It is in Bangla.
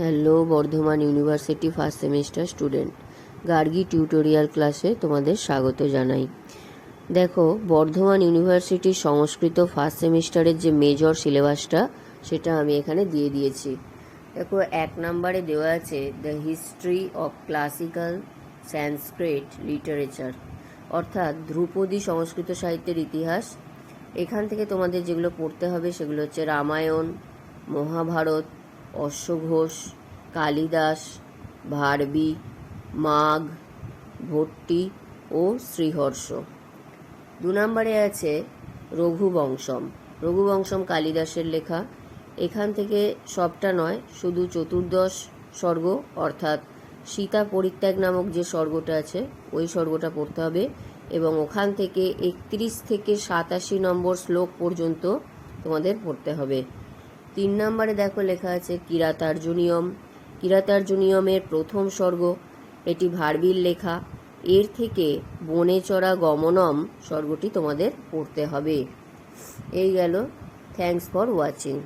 Hello, Bardhaman university first semester student. Gargi tutorial ক্লাসে তোমাদের স্বাগত জানাই। দেখো, বর্ধমান ইউনিভার্সিটির সংস্কৃত ফার্স্ট সেমিস্টারের যে মেজর সিলেবাসটা, সেটা আমি এখানে দিয়ে দিয়েছি। দেখো, এক নম্বরে দেওয়া আছে the history of classical Sanskrit literature অর্থাৎ ধ্রুপদী সংস্কৃত সাহিত্যের ইতিহাস। এখান থেকে তোমাদের যেগুলো পড়তে হবে সেগুলো হচ্ছে রামায়ণ, মহাভারত অশ্বঘোষ, কালিদাস, ভারবি, মাঘ, ভট্টি ও শ্রীহর্ষ। দু নম্বরে আছে রঘুবংশম। রঘুবংশম কালিদাসের লেখা। এখান থেকে সবটা নয়, শুধু চতুর্দশ স্বর্গ, অর্থাৎ সীতা পরিত্যাগ নামক যে স্বর্গটা আছে, ওই স্বর্গটা পড়তে হবে এবং ওখান থেকে একত্রিশ থেকে সাতাশি নম্বর শ্লোক পর্যন্ত তোমাদের পড়তে হবে। তিন নম্বরে দেখো লেখা আছে কিরাতার্জুনিয়ম। কিরাতার্জুনিয়মের প্রথম স্বর্গ, এটি ভারবিল লেখা। এর থেকে বনে চড়া গমনম স্বর্গটি তোমাদের পড়তে হবে। এই গেল। Thanks for watching